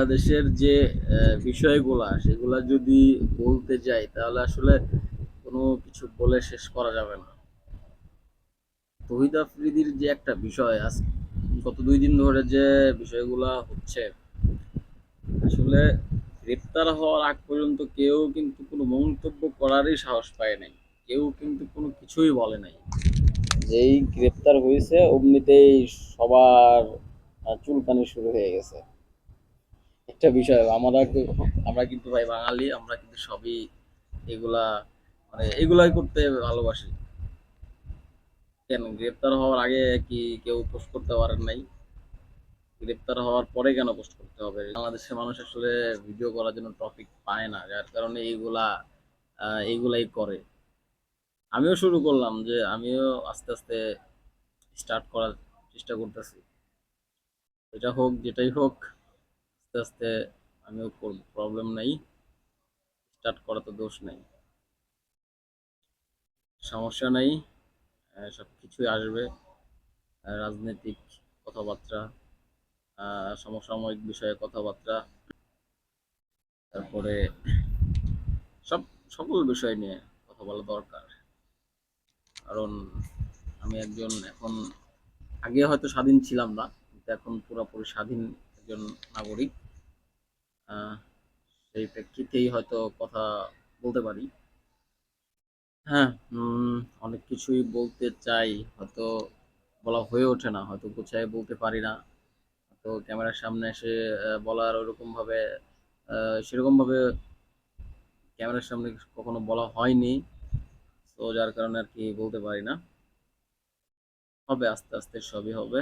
বাংলাদেশের যে বিষয়গুলা, সেগুলা যদি বলতে যাই, তাহলে আসলে কোনো কিছু বলে শেষ করা যাবে না। তহিদ আফ্রিদির যে একটা বিষয়, আজ গত দুই দিন ধরে যে বিষয়গুলা হচ্ছে, আসলে গ্রেপ্তার হওয়ার আগ পর্যন্ত কেউ কিন্তু কোনো মন্তব্য করারই সাহস পায় নাই। কেউ কিন্তু কোনো কিছুই বলে নাই। যেই গ্রেপ্তার হয়েছে, অমনিতেই সবার চুলকানি শুরু হয়ে গেছে। একটা বিষয় আমরা আমরা কিন্তু ভাই বাঙালি, আমরা কিন্তু সবই এগুলা মানে এগুলাই করতে ভালোবাসি। কেন, গ্রেপ্তার হওয়ার আগে কি কেউ পোস্ট করতে পারেন নাই? গ্রেপ্তার হওয়ার পরে কেন পোস্ট করতে হবে? বাংলাদেশের মানুষ আসলে ভিডিও করার জন্য টপিক পায় না, যার কারণে এইগুলা এইগুলাই করে। আমিও শুরু করলাম যে আমিও আস্তে আস্তে স্টার্ট করার চেষ্টা করতেছি। এটা হোক, যেটাই হোক। আস্তে আস্তে আমিও করব প্রবলেম নাই। স্টার্ট করা তো দোষ নাই। সমস্যা নাই সব কিছুই আসবে। রাজনৈতিক কথাবার্তা সমসাময়িক বিষয়ে কথাবার্তা, তারপরে সব, সকল বিষয় নিয়ে কথা বলা দরকার। কারণ আমি একজন এখন, আগে হয়তো স্বাধীন ছিলাম না, কিন্তু এখন পুরোপুরি স্বাধীন একজন নাগরিক সেই প্রেক্ষিতেই হয়তো কথা বলতে পারি। হ্যাঁ অনেক কিছুই বলতে চাই হয়তো বলা হয়ে ওঠে না হয়তো গুছায় বলতে পারি না। তো ক্যামেরার সামনে এসে বলার ওরকম ভাবে আহ, সেরকম ভাবে ক্যামেরার সামনে কখনো বলা হয়নি। তো যার কারণে আর কি বলতে পারি না। হবে আস্তে আস্তে সবই হবে।